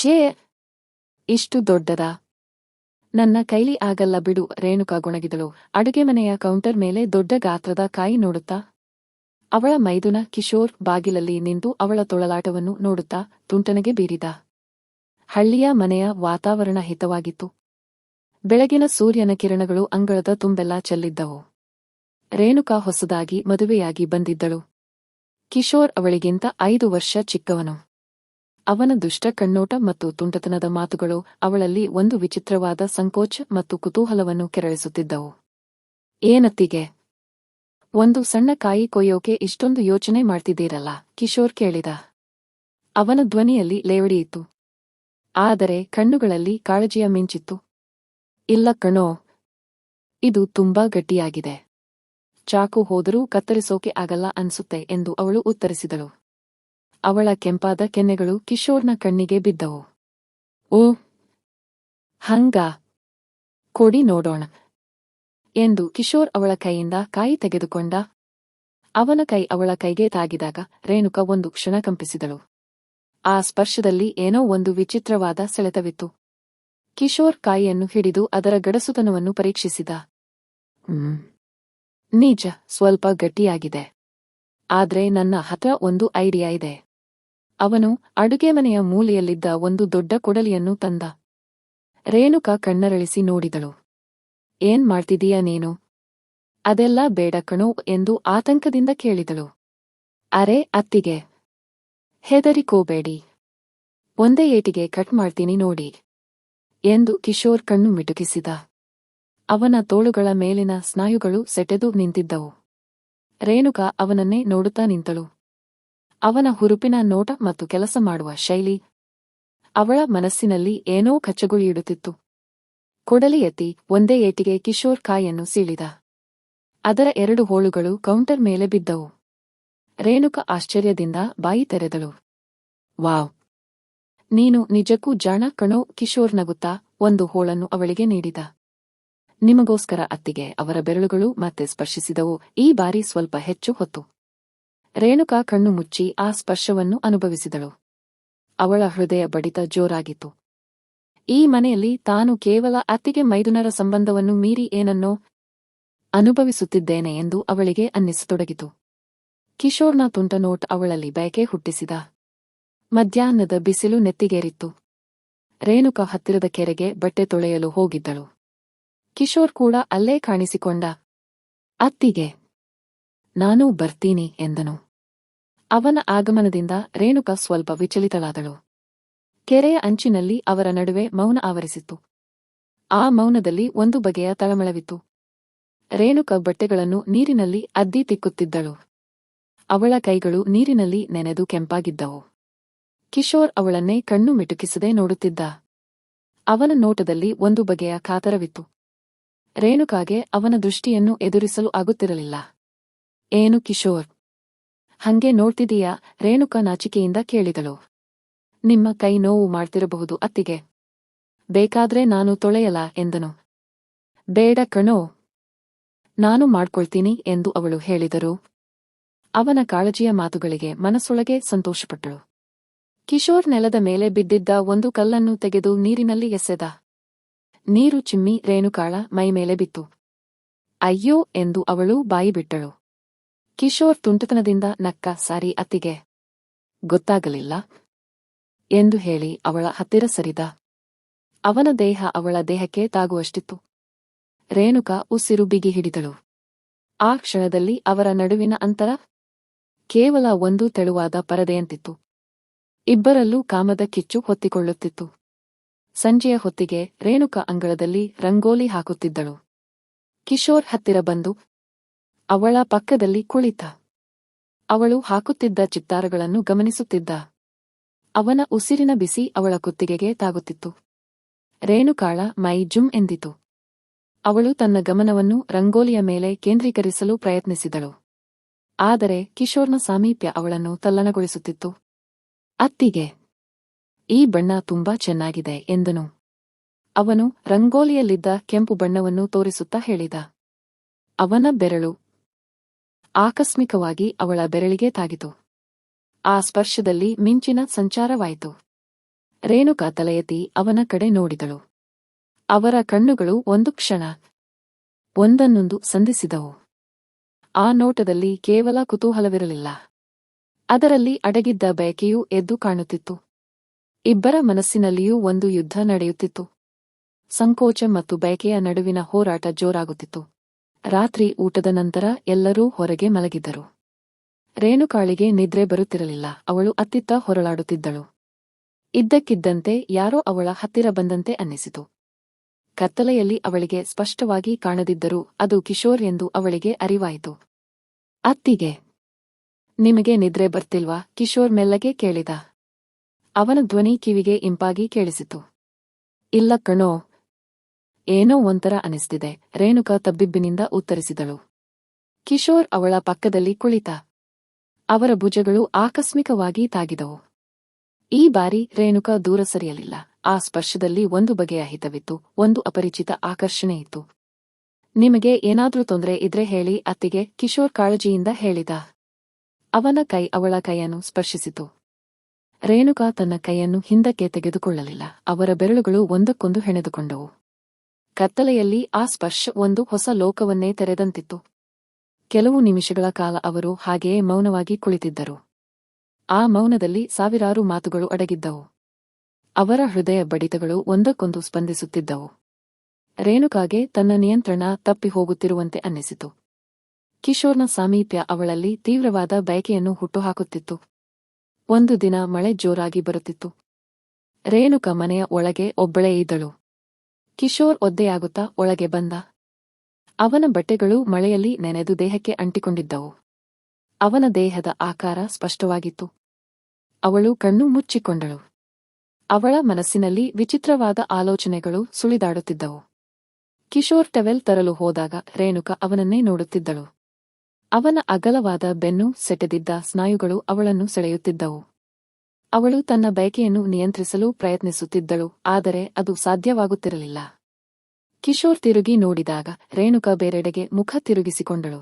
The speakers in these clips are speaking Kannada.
ಛೇ, ಇಷ್ಟು ದೊಡ್ಡದ? ನನ್ನ ಕೈಲಿ ಆಗಲ್ಲ ಬಿಡು ರೇಣುಕಾ ಗುಣಗಿದಳು ಅಡುಗೆ ಮನೆಯ ಕೌಂಟರ್ ಮೇಲೆ ದೊಡ್ಡ ಗಾತ್ರದ ಕಾಯಿ ನೋಡುತ್ತಾ, ಅವಳ ಮೈದುನ ಕಿಶೋರ್ ಬಾಗಿಲಲ್ಲಿ ನಿಂತು ಅವಳ ತೊಳಲಾಟವನ್ನು ನೋಡುತ್ತಾ ತುಂಟನಗೆ ಬೀರಿದ. ಹಳ್ಳಿಯ ಮನೆಯ ವಾತಾವರಣ ಹಿತವಾಗಿತ್ತು. ಬೆಳಗಿನ ಸೂರ್ಯನ ಕಿರಣಗಳು ಅಂಗಳದ ತುಂಬೆಲ್ಲ ಚೆಲ್ಲಿದ್ದವು. ರೇಣುಕಾ ಹೊಸದಾಗಿ ಮದುವೆಯಾಗಿ ಬಂದಿದ್ದಳು. ಕಿಶೋರ್ ಅವಳಿಗಿಂತ ಐದು ವರ್ಷ ಚಿಕ್ಕವನು. ಅವನ ದುಷ್ಟ ಕಣ್ಣೋಟ ಮತ್ತು ತುಂಟತನದ ಮಾತುಗಳು ಅವಳಲ್ಲಿ ಒಂದು ವಿಚಿತ್ರವಾದ ಸಂಕೋಚ ಮತ್ತು ಕುತೂಹಲವನ್ನು ಕೆರಳಿಸುತ್ತಿದ್ದವು. ಏನತ್ತಿಗೆ? ಒಂದು ಸಣ್ಣ ಕಾಯಿ ಕೊಯ್ಯೋಕೆ ಇಷ್ಟೊಂದು ಯೋಚನೆ ಮಾಡ್ತಿದ್ದೀರಲ್ಲ? ಕಿಶೋರ್ ಕೇಳಿದ. ಅವನ ಧ್ವನಿಯಲ್ಲಿ ಲೇವಡಿಯಿತು ಆದರೆ ಕಣ್ಣುಗಳಲ್ಲಿ ಕಾಳಜಿಯ ಮಿಂಚಿತ್ತು. ಇಲ್ಲ ಕಣೋ, ಇದು ತುಂಬಾ ಗಟ್ಟಿಯಾಗಿದೆ. ಚಾಕು ಹೋದರೂ ಕತ್ತರಿಸೋಕೆ ಆಗಲ್ಲ ಅನ್ಸುತ್ತೆ ಎಂದು ಅವಳು ಉತ್ತರಿಸಿದಳು. ಅವಳ ಕೆಂಪಾದ ಕೆನ್ನೆಗಳು ಕಿಶೋರ್ನ ಕಣ್ಣಿಗೆ ಬಿದ್ದವು. ಓ, ಹಂಗ? ಕೊಡಿ ನೋಡೋಣ ಎಂದು ಕಿಶೋರ್ ಅವಳ ಕೈಯಿಂದ ಕಾಯಿ ತೆಗೆದುಕೊಂಡ. ಅವನ ಕೈ ಅವಳ ಕೈಗೆ ತಾಗಿದಾಗ ರೇಣುಕ ಒಂದು ಕ್ಷಣ ಕಂಪಿಸಿದಳು. ಆ ಸ್ಪರ್ಶದಲ್ಲಿ ಏನೋ ಒಂದು ವಿಚಿತ್ರವಾದ ಸೆಳೆತವಿತ್ತು. ಕಿಶೋರ್ ಕಾಯಿಯನ್ನು ಹಿಡಿದು ಅದರ ಗಡಸುತನವನ್ನು ಪರೀಕ್ಷಿಸಿದ. ನಿಜ, ಸ್ವಲ್ಪ ಗಟ್ಟಿಯಾಗಿದೆ. ಆದ್ರೆ ನನ್ನ ಹತ್ರ ಒಂದು ಐಡಿಯಾ ಇದೆ. ಅವನು ಅಡುಗೆ ಮನೆಯ ಮೂಲೆಯಲ್ಲಿದ್ದ ಒಂದು ದೊಡ್ಡ ಕೊಡಲಿಯನ್ನು ತಂದ. ರೇಣುಕ ಕಣ್ಣರಳಿಸಿ ನೋಡಿದಳು. ಏನ್ ಮಾಡ್ತಿದೀಯ ನೀನು? ಅದೆಲ್ಲ ಬೇಡ ಕಣೋ ಎಂದು ಆತಂಕದಿಂದ ಕೇಳಿದಳು. ಅರೆ, ಅತ್ತಿಗೆ. ಹೆದರಿಕೋಬೇಡಿ. ಒಂದೇ ಏಟಿಗೆ ಕಟ್ ಮಾಡ್ತೀನಿ ನೋಡಿ ಎಂದು ಕಿಶೋರ್ ಕಣ್ಣು ಮಿಟುಕಿಸಿದ. ಅವನ ತೋಳುಗಳ ಮೇಲಿನ ಸ್ನಾಯುಗಳು ಸೆಟೆದು ನಿಂತಿದ್ದವು. ರೇಣುಕ ಅವನನ್ನೇ ನೋಡುತ್ತಾ ನಿಂತಳು. ಅವನ ಹುರುಪಿನ ನೋಟ ಮತ್ತು ಕೆಲಸ ಮಾಡುವ ಶೈಲಿ. ಅವಳ ಮನಸ್ಸಿನಲ್ಲಿ ಏನೋ ಕಚ್ಚಗುಳಿಯಿಡುತ್ತಿತ್ತು. ಕೊಡಲಿ ಎತ್ತಿ ಒಂದೇ ಏಟಿಗೆ ಕಿಶೋರ್ ಕಾಯನ್ನು ಸೀಳಿದ. ಅದರ ಎರಡು ಹೋಳುಗಳು ಕೌಂಟರ್ ಮೇಲೆ ಬಿದ್ದವು. ರೇಣುಕ ಆಶ್ಚರ್ಯದಿಂದ ಬಾಯಿ ತೆರೆದಳು. ವಾವ್! ನೀನು ನಿಜಕ್ಕೂ ಜಾಣ ಕಣೋ ಕಿಶೋರ್ ನಗುತ್ತಾ ಒಂದು ಹೋಳನ್ನು ಅವಳಿಗೆ ನೀಡಿದ. ನಿಮಗೋಸ್ಕರ ಅತ್ತಿಗೆ ಅವರ ಬೆರಳುಗಳು ಮತ್ತೆ ಸ್ಪರ್ಶಿಸಿದವು. ಈ ಬಾರಿ ಸ್ವಲ್ಪ ಹೆಚ್ಚು ಹೊತ್ತು. ರೇಣುಕಾ ಕಣ್ಣು ಮುಚ್ಚಿ ಆ ಸ್ಪರ್ಶವನ್ನು ಅನುಭವಿಸಿದಳು. ಅವಳ ಹೃದಯ ಬಡಿತ ಜೋರಾಗಿತ್ತು. ಈ ಮನೆಯಲ್ಲಿ ತಾನು ಕೇವಲ ಅತ್ತಿಗೆ ಮೈದುನರ ಸಂಬಂಧವನ್ನು ಮೀರಿ ಏನನ್ನೋ ಅನುಭವಿಸುತ್ತಿದ್ದೇನೆ ಎಂದು ಅವಳಿಗೆ ಅನ್ನಿಸತೊಡಗಿತು. ಕಿಶೋರ್ನ ತುಂಟ ನೋಟ್ ಅವಳಲ್ಲಿ ಬಯಕೆ ಹುಟ್ಟಿಸಿದ. ಮಧ್ಯಾಹ್ನದ ಬಿಸಿಲು ನೆತ್ತಿಗೇರಿತ್ತು. ರೇಣುಕ ಹತ್ತಿರದ ಕೆರೆಗೆ ಬಟ್ಟೆ ತೊಳೆಯಲು ಹೋಗಿದ್ದಳು. ಕಿಶೋರ್ ಕೂಡ ಅಲ್ಲೇ ಕಾಣಿಸಿಕೊಂಡ, ಅತ್ತಿಗೆ, ನಾನೂ ಬರ್ತೀನಿ ಎಂದನು. ಅವನ ಆಗಮನದಿಂದ ರೇಣುಕ ಸ್ವಲ್ಪ ವಿಚಲಿತಳಾದಳು. ಕೆರೆಯ ಅಂಚಿನಲ್ಲಿ ಅವರ ನಡುವೆ ಮೌನ ಆವರಿಸಿತ್ತು. ಆ ಮೌನದಲ್ಲಿ ಒಂದು ಬಗೆಯ ತಳಮಳವಿತ್ತು. ರೇಣುಕ ಬಟ್ಟೆಗಳನ್ನು ನೀರಿನಲ್ಲಿ ಅದ್ದಿ ತಿಕ್ಕುತ್ತಿದ್ದಳು. ಅವಳ ಕೈಗಳು ನೀರಿನಲ್ಲಿ ನೆನೆದು ಕೆಂಪಾಗಿದ್ದವು. ಕಿಶೋರ್ ಅವಳನ್ನೇ ಕಣ್ಣು ಮಿಟುಕಿಸದೆ ನೋಡುತ್ತಿದ್ದ. ಅವನ ನೋಟದಲ್ಲಿ ಒಂದು ಬಗೆಯ ಕಾತರವಿತ್ತು. ರೇಣುಕಾಗೆ ಅವನ ದೃಷ್ಟಿಯನ್ನು ಎದುರಿಸಲು ಆಗುತ್ತಿರಲಿಲ್ಲ. ಏನು ಕಿಶೋರ್? ಹಂಗೆ ನೋಡ್ತಿದೀಯಾ? ರೇಣುಕ ನಾಚಿಕೆಯಿಂದ ಕೇಳಿದಳು. ನಿಮ್ಮ ಕೈ ನೋವು ಮಾಡ್ತಿರಬಹುದು ಅತ್ತಿಗೆ. ಬೇಕಾದ್ರೆ ನಾನು ತೊಳೆಯಲ? ಎಂದನು. ಬೇಡ ಕಣೋ. ನಾನು ಮಾಡ್ಕೊಳ್ತೀನಿ ಎಂದು ಅವಳು ಹೇಳಿದರು. ಅವನ ಕಾಳಜಿಯ ಮಾತುಗಳಿಗೆ ಮನಸ್ಸೊಳಗೆ ಸಂತೋಷಪಟ್ಟಳು. ಕಿಶೋರ್ ನೆಲದ ಮೇಲೆ ಬಿದ್ದಿದ್ದ ಒಂದು ಕಲ್ಲನ್ನು ತೆಗೆದು ನೀರಿನಲ್ಲಿ ಎಸೆದ. ನೀರು ಚಿಮ್ಮಿ ರೇಣುಕಾಳ ಮೈಮೇಲೆ ಬಿತ್ತು. ಅಯ್ಯೋ ಎಂದು ಅವಳು ಬಾಯಿ ಬಿಟ್ಟಳು ಕಿಶೋರ್ ತುಂಟತನದಿಂದ ನಕ್ಕ ಸಾರಿ ಅತ್ತಿಗೆ. ಗೊತ್ತಾಗಲಿಲ್ಲ. ಎಂದು ಹೇಳಿ ಅವಳ ಹತ್ತಿರ ಸರಿದ. ಅವನ ದೇಹ ಅವಳ ದೇಹಕ್ಕೆ ತಾಗುವಷ್ಟಿತ್ತು. ರೇಣುಕ ಉಸಿರು ಬಿಗಿ ಹಿಡಿದಳು. ಆ ಕ್ಷಣದಲ್ಲಿ ಅವರ ನಡುವಿನ ಅಂತರ ಕೇವಲ ಒಂದು ತೆಳುವಾದ ಪರದೆಯಂತಿತ್ತು. ಇಬ್ಬರಲ್ಲೂ ಕಾಮದ ಕಿಚ್ಚು ಹೊತ್ತಿಕೊಳ್ಳುತ್ತಿತ್ತು. ಸಂಜೆಯ ಹೊತ್ತಿಗೆ ರೇಣುಕ ಅಂಗಳದಲ್ಲಿ ರಂಗೋಲಿ ಹಾಕುತ್ತಿದ್ದಳು. ಕಿಶೋರ್ ಹತ್ತಿರ ಬಂದು ಅವಳ ಪಕ್ಕದಲ್ಲಿ ಕುಳಿತ. ಅವಳು ಹಾಕುತ್ತಿದ್ದ ಚಿತ್ತಾರಗಳನ್ನು ಗಮನಿಸುತ್ತಿದ್ದ. ಅವನ ಉಸಿರಿನ ಬಿಸಿ ಅವಳ ಕುತ್ತಿಗೆಗೆ ತಾಗುತ್ತಿತ್ತು. ರೇಣುಕಾಳ, ಮೈ ಜುಮ್ ಎಂದಿತು. ಅವಳು ತನ್ನ ಗಮನವನ್ನು ರಂಗೋಲಿಯ ಮೇಲೆ ಕೇಂದ್ರೀಕರಿಸಲು ಪ್ರಯತ್ನಿಸಿದಳು. ಆದರೆ ಕಿಶೋರ್ನ ಸಾಮೀಪ್ಯ ಅವಳನ್ನು ತಲ್ಲಣಗೊಳಿಸುತ್ತಿತ್ತು. ಅತ್ತಿಗೆ, ಈ ಬಣ್ಣ ತುಂಬಾ ಚೆನ್ನಾಗಿದೆ ಎಂದನು. ಅವನು ರಂಗೋಲಿಯಲ್ಲಿದ್ದ ಕೆಂಪು ಬಣ್ಣವನ್ನು ತೋರಿಸುತ್ತಾ ಹೇಳಿದ. ಅವನ ಬೆರಳು ಆಕಸ್ಮಿಕವಾಗಿ ಅವಳ ಬೆರಳಿಗೆ ತಾಗಿತು. ಆ ಸ್ಪರ್ಶದಲ್ಲಿ ಮಿಂಚಿನ ಸಂಚಾರವಾಯಿತು. ರೇಣುಕಾ ತಲೆಯತಿ ಅವನ ಕಡೆ ನೋಡಿದಳು. ಅವರ ಕಣ್ಣುಗಳು ಒಂದು ಕ್ಷಣ ಒಂದನ್ನೊಂದು ಸಂಧಿಸಿದವು. ಆ ನೋಟದಲ್ಲಿ ಕೇವಲ ಕುತೂಹಲವಿರಲಿಲ್ಲ. ಅದರಲ್ಲಿ ಅಡಗಿದ್ದ ಬಯಕೆಯೂ ಎದ್ದು ಕಾಣುತ್ತಿತ್ತು. ಇಬ್ಬರ ಮನಸ್ಸಿನಲ್ಲಿಯೂ ಒಂದು ಯುದ್ಧ ನಡೆಯುತ್ತಿತ್ತು. ಸಂಕೋಚ ಮತ್ತು ಬಯಕೆಯ ನಡುವಿನ ಹೋರಾಟ ಜೋರಾಗುತ್ತಿತ್ತು. ರಾತ್ರಿ ಊಟದ ನಂತರ ಎಲ್ಲರೂ ಹೊರಗೆ ಮಲಗಿದ್ದರು. ರೇಣುಕಾಳಿಗೆ ನಿದ್ರೆ ಬರುತ್ತಿರಲಿಲ್ಲ, ಅವಳು ಅತ್ತಿತ್ತ ಹೊರಳಾಡುತ್ತಿದ್ದಳು ಇದ್ದಕ್ಕಿದ್ದಂತೆ ಯಾರೋ ಅವಳ ಹತ್ತಿರ ಬಂದಂತೆ ಅನ್ನಿಸಿತು. ಕತ್ತಲೆಯಲ್ಲಿ ಅವಳಿಗೆ ಸ್ಪಷ್ಟವಾಗಿ ಕಾಣದಿದ್ದರೂ ಅದು ಕಿಶೋರ್ ಎಂದು ಅವಳಿಗೆ ಅರಿವಾಯಿತು. ಅತ್ತಿಗೆ, ನಿಮಗೆ ನಿದ್ರೆ ಬರ್ತಿಲ್ವಾ? ಕಿಶೋರ್ ಮೆಲ್ಲಗೆ ಕೇಳಿದ. ಅವನ ಧ್ವನಿ ಕಿವಿಗೆ ಇಂಪಾಗಿ ಕೇಳಿಸಿತು. ಇಲ್ಲ ಕಣೋ ಏನೋ ಒಂಥರ ಅನಿಸ್ತಿದೆ. ರೇಣುಕಾ ತಬ್ಬಿಬ್ಬಿನಿಂದ ಉತ್ತರಿಸಿದಳು. ಕಿಶೋರ್ ಅವಳ ಪಕ್ಕದಲ್ಲಿ ಕುಳಿತ. ಅವರ ಭುಜಗಳು ಆಕಸ್ಮಿಕವಾಗಿ ತಾಗಿದವು. ಈ ಬಾರಿ ರೇಣುಕಾ ದೂರ ಸರಿಯಲಿಲ್ಲ. ಆ ಸ್ಪರ್ಶದಲ್ಲಿ ಒಂದು ಬಗೆಯ ಹಿತವಿತ್ತು, ಒಂದು ಅಪರಿಚಿತ ಆಕರ್ಷಣೆ ಇತ್ತು. ನಿಮಗೆ ಏನಾದ್ರೂ ತೊಂದರೆ ಇದ್ರೆ ಹೇಳಿ, ಅತ್ತಿಗೆ ಕಿಶೋರ್ ಕಾಳಜಿಯಿಂದ ಹೇಳಿದ. ಅವನ ಕೈ ಅವಳ ಕೈಯನ್ನು ಸ್ಪರ್ಶಿಸಿತು. ರೇಣುಕಾ ತನ್ನ ಕೈಯನ್ನು ಹಿಂದಕ್ಕೆ ತೆಗೆದುಕೊಳ್ಳಲಿಲ್ಲ. ಅವರ ಬೆರಳುಗಳು ಒಂದಕ್ಕೊಂದು ಹೆಣೆದುಕೊಂಡವು. ಕತ್ತಲೆಯಲ್ಲಿ ಆ ಸ್ಪರ್ಶ ಒಂದು ಹೊಸ ಲೋಕವನ್ನೇ ತೆರೆದಂತಿತ್ತು. ಕೆಲವು ನಿಮಿಷಗಳ ಕಾಲ ಅವರು ಹಾಗೆಯೇ ಮೌನವಾಗಿ ಕುಳಿತಿದ್ದರು. ಆ ಮೌನದಲ್ಲಿ ಸಾವಿರಾರು ಮಾತುಗಳು ಅಡಗಿದ್ದವು. ಅವರ ಹೃದಯ ಬಡಿತಗಳು ಒಂದಕ್ಕೊಂದು ಸ್ಪಂದಿಸುತ್ತಿದ್ದವು. ರೇಣುಕಾಗೆ ತನ್ನ ನಿಯಂತ್ರಣ ತಪ್ಪಿ ಹೋಗುತ್ತಿರುವಂತೆ ಅನ್ನಿಸಿತು. ಕಿಶೋರ್ನ ಸಾಮೀಪ್ಯ ಅವಳಲ್ಲಿ ತೀವ್ರವಾದ ಬಯಕೆಯನ್ನು ಹುಟ್ಟುಹಾಕುತ್ತಿತ್ತು. ಒಂದು ದಿನ ಮಳೆ ಜೋರಾಗಿ ಬರುತ್ತಿತ್ತು. ರೇಣುಕ ಮನೆಯ ಒಳಗೆ ಒಬ್ಬಳೇ ಇದ್ದಳು. ಕಿಶೋರ್ ಒದ್ದೆಯಾಗುತ್ತಾ ಒಳಗೆ ಬಂದ. ಅವನ ಬಟ್ಟೆಗಳು ಮಳೆಯಲ್ಲಿ ನೆನೆದು ದೇಹಕ್ಕೆ ಅಂಟಿಕೊಂಡಿದ್ದವು. ಅವನ ದೇಹದ ಆಕಾರ ಸ್ಪಷ್ಟವಾಗಿತ್ತು. ಅವಳು ಕಣ್ಣು ಮುಚ್ಚಿಕೊಂಡಳು. ಅವಳ ಮನಸ್ಸಿನಲ್ಲಿ ವಿಚಿತ್ರವಾದ ಆಲೋಚನೆಗಳು ಸುಳಿದಾಡುತ್ತಿದ್ದವು. ಕಿಶೋರ್ ಟೆವೆಲ್ ತರಲು ಹೋದಾಗ ರೇಣುಕ ಅವನನ್ನೇ ನೋಡುತ್ತಿದ್ದಳು. ಅವನ ಅಗಲವಾದ ಬೆನ್ನು ಸೆಟೆದಿದ್ದ ಸ್ನಾಯುಗಳು ಅವಳನ್ನು ಸೆಳೆಯುತ್ತಿದ್ದವು. ಅವಳು ತನ್ನ ಬಯಕೆಯನ್ನು ನಿಯಂತ್ರಿಸಲು ಪ್ರಯತ್ನಿಸುತ್ತಿದ್ದಳು, ಆದರೆ ಅದು ಸಾಧ್ಯವಾಗುತ್ತಿರಲಿಲ್ಲ. ಕಿಶೋರ್ ತಿರುಗಿ ನೋಡಿದಾಗ ರೇಣುಕ ಬೇರೆಡೆಗೆ ಮುಖ ತಿರುಗಿಸಿಕೊಂಡಳು.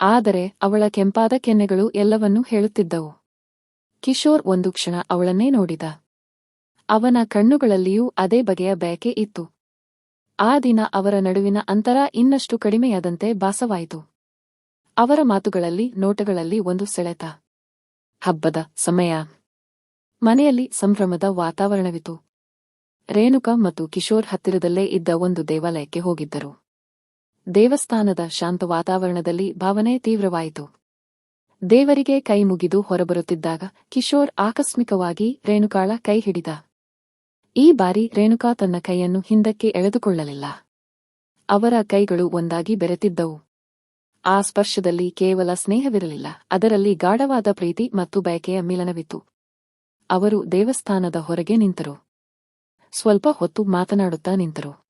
ಆದರೆ ಅವಳ ಕೆಂಪಾದ ಕೆನ್ನೆಗಳು ಎಲ್ಲವನ್ನೂ ಹೇಳುತ್ತಿದ್ದವು. ಕಿಶೋರ್ ಒಂದು ಕ್ಷಣ ಅವಳನ್ನೇ ನೋಡಿದ. ಅವನ ಕಣ್ಣುಗಳಲ್ಲಿಯೂ ಅದೇ ಬಗೆಯ ಬಯಕೆ ಇತ್ತು. ಆ ದಿನ ಅವರ ನಡುವಿನ ಅಂತರ ಇನ್ನಷ್ಟು ಕಡಿಮೆಯಾದಂತೆ ಭಾಸವಾಯಿತು. ಅವರ ಮಾತುಗಳಲ್ಲಿ, ನೋಟಗಳಲ್ಲಿ ಒಂದು ಸೆಳೆತ. ಹಬ್ಬದ ಸಮಯ. ಮನೆಯಲ್ಲಿ ಸಂಭ್ರಮದ ವಾತಾವರಣವಿತು. ರೇಣುಕಾ ಮತ್ತು ಕಿಶೋರ್ ಹತ್ತಿರದಲ್ಲೇ ಇದ್ದ ಒಂದು ದೇವಾಲಯಕ್ಕೆ ಹೋಗಿದ್ದರು. ದೇವಸ್ಥಾನದ ಶಾಂತ ವಾತಾವರಣದಲ್ಲಿ ಭಾವನೆ ತೀವ್ರವಾಯಿತು. ದೇವರಿಗೆ ಕೈ ಮುಗಿದು ಹೊರಬರುತ್ತಿದ್ದಾಗ ಕಿಶೋರ್ ಆಕಸ್ಮಿಕವಾಗಿ ರೇಣುಕಾಳ ಕೈ ಹಿಡಿದ. ಈ ಬಾರಿ ರೇಣುಕಾ ತನ್ನ ಕೈಯನ್ನು ಹಿಂದಕ್ಕೆ ಎಳೆದುಕೊಳ್ಳಲಿಲ್ಲ. ಅವರ ಕೈಗಳು ಒಂದಾಗಿ ಬೆರೆತಿದ್ದವು. ಆ ಸ್ಪರ್ಶದಲ್ಲಿ ಕೇವಲ ಸ್ನೇಹವಿರಲಿಲ್ಲ, ಅದರಲ್ಲಿ ಗಾಢವಾದ ಪ್ರೀತಿ ಮತ್ತು ಬಯಕೆಯ ಮಿಲನವಿತ್ತು. ಅವರು ದೇವಸ್ಥಾನದ ಹೊರಗೆ ನಿಂತರು. ಸ್ವಲ್ಪ ಹೊತ್ತು ಮಾತನಾಡುತ್ತಾ ನಿಂತರು.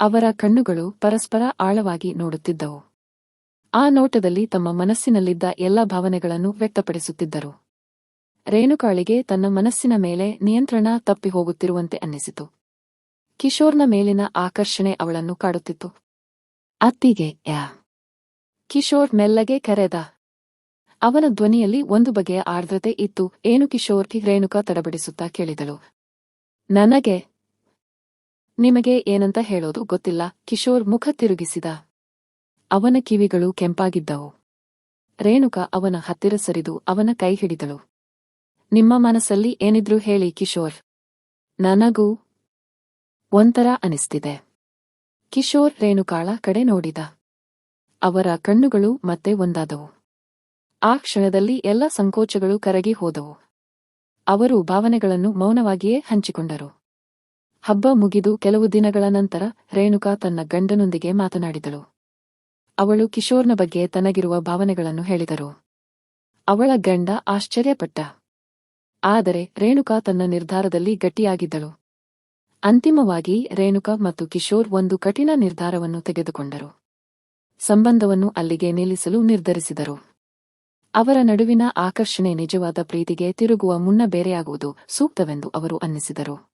ಅವರ ಕಣ್ಣುಗಳು ಪರಸ್ಪರ ಆಳವಾಗಿ ನೋಡುತ್ತಿದ್ದವು. ಆ ನೋಟದಲ್ಲಿ ತಮ್ಮ ಮನಸ್ಸಿನಲ್ಲಿದ್ದ ಎಲ್ಲ ಭಾವನೆಗಳನ್ನು ವ್ಯಕ್ತಪಡಿಸುತ್ತಿದ್ದರು. ರೇಣುಕಾಳಿಗೆ ತನ್ನ ಮನಸ್ಸಿನ ಮೇಲೆ ನಿಯಂತ್ರಣ ತಪ್ಪಿ ಹೋಗುತ್ತಿರುವಂತೆ ಅನ್ನಿಸಿತು. ಕಿಶೋರ್ನ ಮೇಲಿನ ಆಕರ್ಷಣೆ ಅವಳನ್ನು ಕಾಡುತ್ತಿತ್ತು. ಅತ್ತಿಗೆ, ಯಾ. ಕಿಶೋರ್ ಮೆಲ್ಲಗೆ ಕರೆದ ಅವನ ಧ್ವನಿಯಲ್ಲಿ ಒಂದು ಬಗೆಯ ಆರ್ದ್ರತೆ ಇತ್ತು. ಏನು ಕಿಶೋರ್ ರೇಣುಕಾ ತಡಬಡಿಸುತ್ತಾ ಕೇಳಿದಳು. ನನಗೆ? ನಿಮಗೆ ಏನಂತ ಹೇಳೋದು ಗೊತ್ತಿಲ್ಲ ಕಿಶೋರ್ ಮುಖ ತಿರುಗಿಸಿದ. ಅವನ ಕಿವಿಗಳು ಕೆಂಪಾಗಿದ್ದವು. ರೇಣುಕಾ ಅವನ ಹತ್ತಿರ ಸರಿದು ಅವನ ಕೈ ಹಿಡಿದಳು. ನಿಮ್ಮ ಮನಸ್ಸಲ್ಲಿ ಏನಿದ್ರೂ ಹೇಳಿ ಕಿಶೋರ್. ನನಗೂ ಒಂಥರ ಅನಿಸ್ತಿದೆ ಕಿಶೋರ್ ರೇಣುಕಾಳ ಕಡೆ ನೋಡಿದ. ಅವರ ಕಣ್ಣುಗಳು ಮತ್ತೆ ಒಂದಾದವು. ಆ ಕ್ಷಣದಲ್ಲಿ ಎಲ್ಲ ಸಂಕೋಚಗಳು ಕರಗಿ ಹೋದವು. ಅವರು ಭಾವನೆಗಳನ್ನು ಮೌನವಾಗಿಯೇ ಹಂಚಿಕೊಂಡರು. ಹಬ್ಬ ಮುಗಿದು ಕೆಲವು ದಿನಗಳ ನಂತರ ರೇಣುಕಾ ತನ್ನ ಗಂಡನೊಂದಿಗೆ ಮಾತನಾಡಿದಳು. ಅವಳು ಕಿಶೋರ್ನ ಬಗ್ಗೆ ತನಗಿರುವ ಭಾವನೆಗಳನ್ನು ಹೇಳಿದರು. ಅವಳ ಗಂಡ ಆಶ್ಚರ್ಯಪಟ್ಟ. ಆದರೆ ರೇಣುಕಾ ತನ್ನ ನಿರ್ಧಾರದಲ್ಲಿ ಗಟ್ಟಿಯಾಗಿದ್ದಳು. ಅಂತಿಮವಾಗಿ ರೇಣುಕಾ ಮತ್ತು ಕಿಶೋರ್ ಒಂದು ಕಠಿಣ ನಿರ್ಧಾರವನ್ನು ತೆಗೆದುಕೊಂಡರು. ಸಂಬಂಧವನ್ನು ಅಲ್ಲಿಗೆ ನಿಲ್ಲಿಸಲು ನಿರ್ಧರಿಸಿದರು. ಅವರ ನಡುವಿನ ಆಕರ್ಷಣೆ ನಿಜವಾದ ಪ್ರೀತಿಗೆ ತಿರುಗುವ ಮುನ್ನ ಬೇರೆಯಾಗುವುದು ಸೂಕ್ತವೆಂದು ಅವರು ಅನ್ನಿಸಿದರು.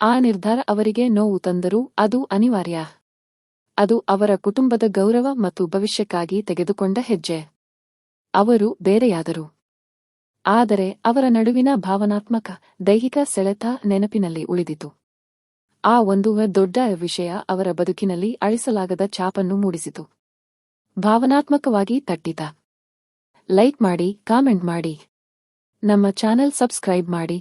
ಆ ನಿರ್ಧಾರ ಅವರಿಗೆ ನೋವು ತಂದರೂ ಅದು ಅನಿವಾರ್ಯ. ಅದು ಅವರ ಕುಟುಂಬದ ಗೌರವ ಮತ್ತು ಭವಿಷ್ಯಕ್ಕಾಗಿ ತೆಗೆದುಕೊಂಡ ಹೆಜ್ಜೆ. ಅವರು ಬೇರೆಯಾದರು. ಆದರೆ ಅವರ ನಡುವಿನ ಭಾವನಾತ್ಮಕ, ದೈಹಿಕ ಸೆಳೆತ ನೆನಪಿನಲ್ಲಿ ಉಳಿದಿತು. ಆ ಒಂದು ದೊಡ್ಡ ವಿಷಯ ಅವರ ಬದುಕಿನಲ್ಲಿ ಅಳಿಸಲಾಗದ ಛಾಪನ್ನು ಮೂಡಿಸಿತು. ಭಾವನಾತ್ಮಕವಾಗಿ ತಟ್ಟಿದ. ಲೈಕ್ ಮಾಡಿ ಕಾಮೆಂಟ್ ಮಾಡಿ. ನಮ್ಮ ಚಾನೆಲ್ ಸಬ್ಸ್ಕ್ರೈಬ್ ಮಾಡಿ.